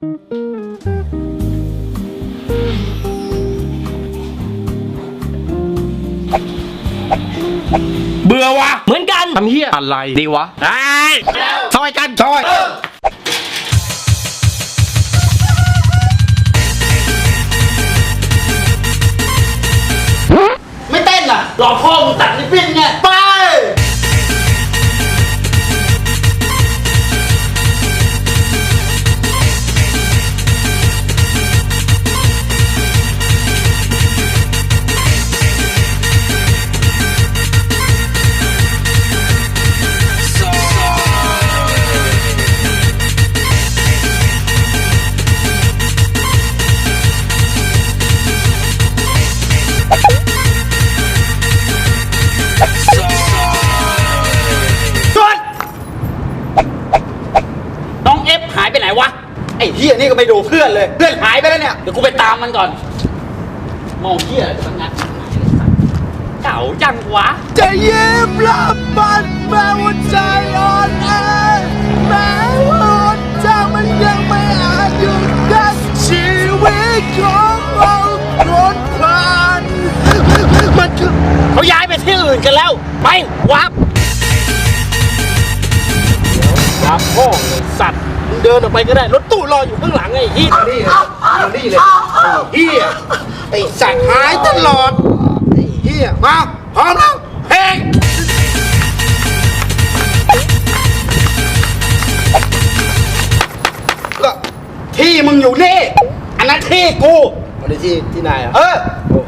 เบื่อวะเหมือนกันทำเฮียอะไรดีวะไอ้ซอยกันซอยไม่เต้นล่ะหลอกพ่อมึงตัดลิบบิ้นไงไปน้ ไอ้เฮียนี่ก็ไม่ดูเพื่อนเลย เพื่อนหายไปแล้วเนี่ย เดี๋ยวกูไปตามมันก่อน มองเหี้ยอะไรสักงัดเก่าจังวะ จะยิ้มรับมันแม้ว่าใจอ่อนแอแม้ว่าหนทางมันยังไม่อาจหยุดยั้งชีวิตของเรารนผ่านมันคือเขาย้ายไปที่อื่นกันแล้ว ไปวับวับพ่อเลยสัตว์มึง เดินออกไปก็ได้รถตู้รออยู่ข้างหลังไอ้ที่นี่เลยนี่เลยไอ้เฮียไอ้สัตว์หายตลอดไอ้เฮียมาพร้อมแล้วเพลงก็ที่มึงอยู่นี่อันนั้นที่กูวันนี้ที่ที่นายอะเออโอ้ขอโทษที